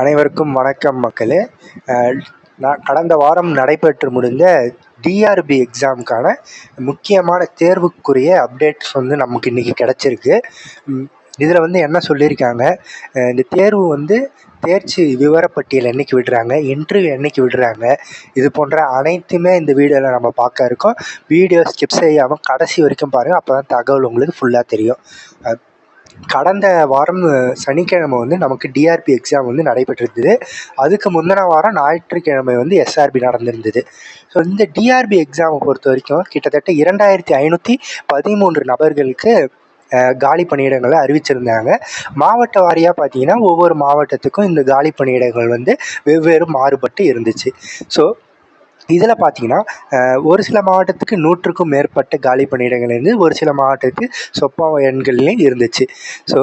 அனைவருக்கும் வணக்கம் மக்களே. நான் கடந்த வாரம் நடைபெற்று முடிந்த டிஆர்பி எக்ஸாமுக்கான முக்கியமான தேர்வுக்குரிய அப்டேட்ஸ் வந்து நமக்கு இன்றைக்கி கிடச்சிருக்கு. இதில் வந்து என்ன சொல்லியிருக்காங்க? இந்த தேர்வு வந்து தேர்ச்சி விவரப்பட்டியல் என்றைக்கு விடுறாங்க? இன்டர்வியூ என்றைக்கு விடுறாங்க? இது போன்ற அனைத்துமே இந்த வீடியோவில் நம்ம பார்க்க இருக்கோம். வீடியோ ஸ்கிப் செய்யாமல் கடைசி வரைக்கும் பாருங்கள் அப்போ தான் தகவல் உங்களுக்கு ஃபுல்லாக தெரியும். கடந்த வாரம் சனிக்கிழமை வந்து நமக்கு டிஆர்பி எக்ஸாம் வந்து நடைபெற்றிருந்தது. அதுக்கு முந்தின வாரம் ஞாயிற்றுக்கிழமை வந்து எஸ்ஆர்பி நடந்திருந்தது. ஸோ இந்த டிஆர்பி எக்ஸாமை பொறுத்த வரைக்கும் கிட்டத்தட்ட இரண்டாயிரத்தி ஐநூற்றி பதிமூன்று நபர்களுக்கு காலி பணியிடங்களை அறிவிச்சிருந்தாங்க. மாவட்ட வாரியாக பார்த்தீங்கன்னா ஒவ்வொரு மாவட்டத்துக்கும் இந்த காலி பணியிடங்கள் வந்து வெவ்வேறு மாறுபட்டு இருந்துச்சு. ஸோ இதில் பார்த்தீங்கன்னா ஒரு சில மாவட்டத்துக்கு நூற்றுக்கும் மேற்பட்ட காலி பணியிடங்கள் இருந்து ஒரு சில மாவட்டத்துக்கு சொப்பாவ எண்கள்லேயும் இருந்துச்சு. ஸோ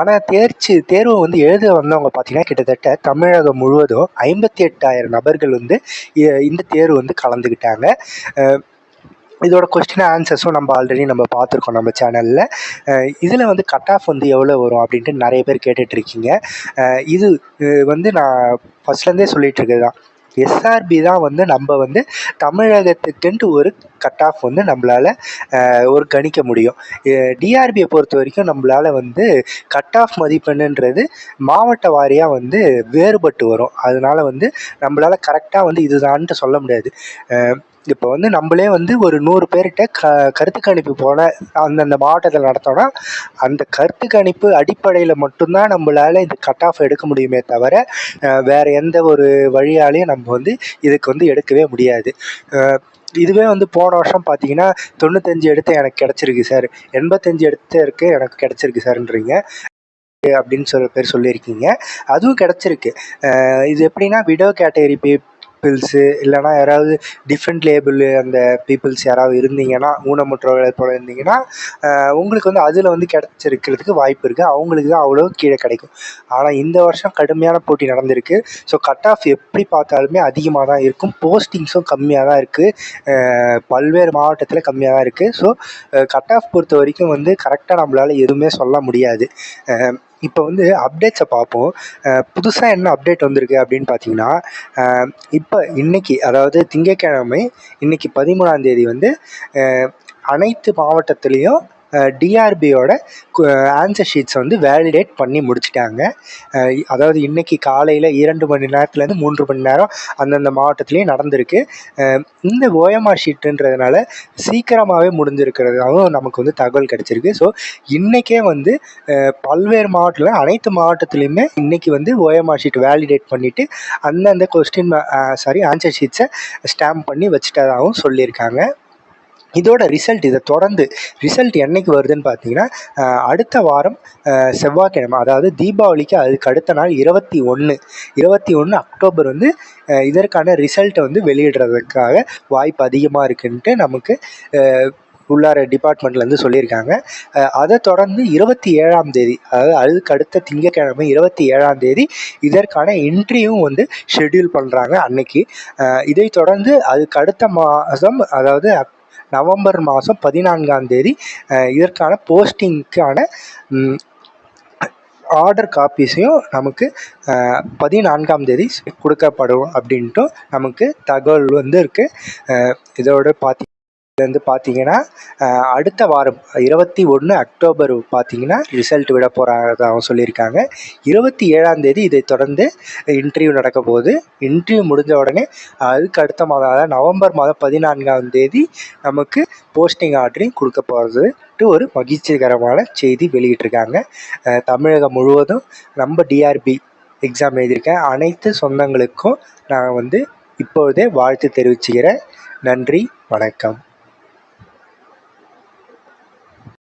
ஆனால் தேர்ச்சி தேர்வு வந்து எழுத வந்தவங்க பார்த்தீங்கன்னா கிட்டத்தட்ட தமிழகம் முழுவதும் ஐம்பத்தி எட்டாயிரம் நபர்கள் வந்து இந்த தேர்வு வந்து கலந்துக்கிட்டாங்க. இதோட கொஸ்டின் ஆன்சர்ஸும் நம்ம ஆல்ரெடி நம்ம பார்த்துருக்கோம் நம்ம சேனலில் இதில் வந்து கட் ஆஃப் வந்து எவ்வளோ வரும் அப்படின்ட்டு நிறைய பேர் கேட்டுட்ருக்கீங்க இது வந்து நான் ஃபஸ்ட்லேருந்தே சொல்லிகிட்ருக்குது தான். எஸ்ஆர்பி தான் வந்து நம்ம வந்து தமிழகத்துக்குன்ட்டு ஒரு கட் ஆஃப் வந்து நம்மளால் ஒரு கணிக்க முடியும். டிஆர்பியை பொறுத்த வரைக்கும் நம்மளால் வந்து கட் ஆஃப் மதிப்பெண்ணுன்றது மாவட்ட வாரியாக வந்து வேறுபட்டு வரும். அதனால் வந்து நம்மளால் கரெக்டாக வந்து இதுதான்ட்டு சொல்ல முடியாது. இப்போ வந்து நம்மளே வந்து ஒரு நூறு பேர்கிட்ட க கருத்து கணிப்பு போல அந்தந்த மாவட்டத்தில் நடத்தோன்னா அந்த கருத்து கணிப்பு அடிப்படையில் மட்டும்தான் நம்மளால் இந்த கட் ஆஃப் எடுக்க முடியுமே தவிர வேறு எந்த ஒரு வழியாலையும் நம்ம வந்து இதுக்கு வந்து எடுக்கவே முடியாது. இதுவே வந்து போன வருஷம் பார்த்தீங்கன்னா தொண்ணூத்தஞ்சு எடுத்து எனக்கு கிடச்சிருக்கு சார் எண்பத்தஞ்சு எடுத்து இருக்கு எனக்கு கிடச்சிருக்கு சார்ன்றீங்க அப்படின்னு சொல்ல பேர் சொல்லியிருக்கீங்க. அதுவும் கிடச்சிருக்கு. இது எப்படின்னா விடோ கேட்டகரி பீப்புள்ஸு இல்லைனா யாராவது டிஃப்ரெண்ட் லேபிள் அந்த பீப்புள்ஸ் யாராவது இருந்தீங்கன்னா ஊனமுற்றவர்கள் போல் இருந்தீங்கன்னா உங்களுக்கு வந்து அதில் வந்து கிடச்சிருக்கிறதுக்கு வாய்ப்பு இருக்குது அவங்களுக்கு தான் அவ்வளோ கீழே கிடைக்கும். ஆனால் இந்த வருஷம் கடுமையான போட்டி நடந்திருக்கு. ஸோ கட் ஆஃப் எப்படி பார்த்தாலுமே அதிகமாக தான் இருக்கும். போஸ்டிங்ஸும் கம்மியாக தான் இருக்குது பல்வேறு மாவட்டத்தில் கம்மியாக தான் இருக்குது ஸோ கட் ஆஃப் பொறுத்த வரைக்கும் வந்து கரெக்டாக நம்மளால் எதுவுமே சொல்ல முடியாது. இப்போ வந்து அப்டேட்ஸை பார்ப்போம். புதுசாக என்ன அப்டேட் வந்திருக்கு அப்படின்னு பார்த்தீங்கன்னா இப்போ இன்றைக்கி அதாவது திங்கட்கிழமை இன்றைக்கி பதிமூணாந்தேதி வந்து அனைத்து மாவட்டத்துலேயும் டிஆர்பியோட ஆன்சர் ஷீட்ஸை வந்து வேலிடேட் பண்ணி முடிச்சிட்டாங்க. அதாவது இன்றைக்கி காலையில் இரண்டு மணி நேரத்துலேருந்து மூன்று மணி நேரம் அந்தந்த மாவட்டத்துலேயும் நடந்திருக்கு. இந்த ஓஎம்ஆர் ஷீட்டுன்றதுனால சீக்கிரமாகவே முடிஞ்சிருக்கிறதாகவும் நமக்கு வந்து தகவல் கிடச்சிருக்கு. ஸோ இன்றைக்கே வந்து பல்வேறு மாவட்டத்தில் அனைத்து மாவட்டத்துலேயுமே இன்றைக்கி வந்து ஓஎம்ஆர் ஷீட் வேலிடேட் பண்ணிவிட்டு அந்தந்த கொஸ்டின் சாரி ஆன்சர் ஷீட்ஸை ஸ்டாம்ப் பண்ணி வச்சுட்டதாகவும் சொல்லியிருக்காங்க. இதோட ரிசல்ட் இதை தொடர்ந்து ரிசல்ட் என்றைக்கு வருதுன்னு பார்த்தீங்கன்னா அடுத்த வாரம் செவ்வாய்க்கிழமை அதாவது தீபாவளிக்கு அதுக்கு அடுத்த நாள் இருபத்தி ஒன்று இருபத்தி ஒன்று அக்டோபர் வந்து இதற்கான ரிசல்ட்டை வந்து வெளியிடுறதுக்காக வாய்ப்பு அதிகமாக இருக்குன்ட்டு நமக்கு உள்ளார டிபார்ட்மெண்ட்லேருந்து சொல்லியிருக்காங்க. அதை தொடர்ந்து இருபத்தி ஏழாம் தேதி அதாவது அதுக்கு அடுத்த திங்கக்கிழமை இருபத்தி ஏழாம் தேதி இதற்கான இன்ட்ரியும் வந்து ஷெட்யூல் பண்ணுறாங்க அன்னைக்கு. இதை தொடர்ந்து அதுக்கு அடுத்த மாதம் அதாவது நவம்பர் மாதம் பதினான்காம் தேதி இதற்கான போஸ்டிங்க்கான ஆர்டர் காப்பீஸையும் நமக்கு பதினான்காம் தேதி கொடுக்கப்படும் அப்படின்ட்டும் நமக்கு தகவல் வந்து இருக்குது இதோட பார்த்தி வந்து பார்த்தீங்கன்னா அடுத்த வாரம் இருபத்தி ஒன்று அக்டோபர் பார்த்தீங்கன்னா ரிசல்ட் விட போகிறதாகவும் சொல்லியிருக்காங்க. இருபத்தி ஏழாம் தேதி இதை தொடர்ந்து இன்டர்வியூ நடக்க போகுது. இன்டர்வியூ முடிஞ்ச உடனே அதுக்கு அடுத்த மாதம் அதாவது நவம்பர் மாதம் பதினான்காம் தேதி நமக்கு போஸ்டிங் ஆர்டரையும் கொடுக்க போகிறது ஒரு மகிழ்ச்சிகரமான செய்தி வெளியிட்டிருக்காங்க. தமிழகம் முழுவதும் நம்ம டிஆர்பி எக்ஸாம் எழுதியிருக்கேன். அனைத்து சொந்தங்களுக்கும் நான் வந்து இப்பொழுதே வாழ்த்து தெரிவிச்சுக்கிறேன். நன்றி வணக்கம்.